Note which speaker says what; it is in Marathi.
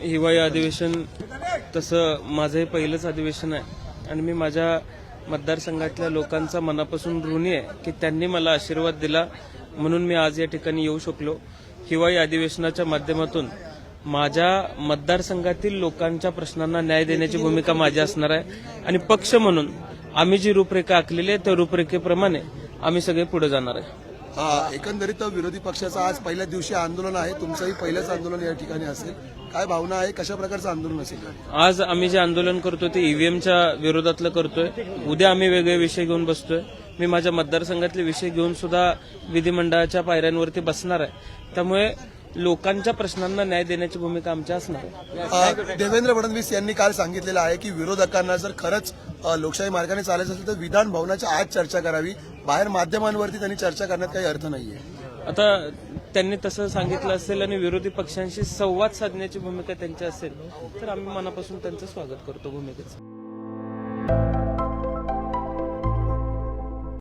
Speaker 1: हिवाळी अधिवेशन तसं माझं हे पहिलंच अधिवेशन आहे. आणि मी माझ्या मतदारसंघातल्या लोकांचा मनापासून ऋणी आहे की त्यांनी मला आशीर्वाद दिला म्हणून मी आज या ठिकाणी येऊ शकलो. हिवाळी अधिवेशनाच्या माध्यमातून माझ्या मतदारसंघातील लोकांच्या प्रश्नांना न्याय देण्याची भूमिका माझी असणार आहे. आणि पक्ष म्हणून आम्ही जी रूपरेखा आखलेली आहे त्या रूपरेखेप्रमाणे आम्ही सगळे पुढे जाणार आहे.
Speaker 2: एकंदरीत विरोधी पक्षाचं आज पहिल्या दिवशी आंदोलन आहे. तुमचंही पहिलंच आंदोलन या ठिकाणी असेल. काय भावना आहे? कशा प्रकारचं आंदोलन असेल?
Speaker 1: आज आम्ही जे आंदोलन करतोय ते ईव्हीएमच्या विरोधातलं करतोय. उद्या आम्ही वेगळे विषय घेऊन बसतोय. मी माझ्या मतदारसंघातले विषय घेऊन सुद्धा विधिमंडळाच्या पायऱ्यांवरती बसणार आहे. त्यामुळे लोकांच्या प्रश्नांना न्याय देण्याची भूमिका आमची असणार आहे.
Speaker 2: देवेंद्र फडणवीस यांनी काल सांगितलेलं आहे की विरोधकांना जर खरंच लोकशाही मार्गाने चालायचं असेल तर विधान भवनाच्या आज चर्चा करावी. बाहेर माध्यमांवरती त्यांनी चर्चा करण्यात काही अर्थ नाहीये.
Speaker 1: आता त्यांनी तसं सांगितलं असेल आणि विरोधी पक्षांशी संवाद साधण्याची भूमिका त्यांची असेल तर आम्ही मनापासून त्यांचं स्वागत करतो भूमिकेचं.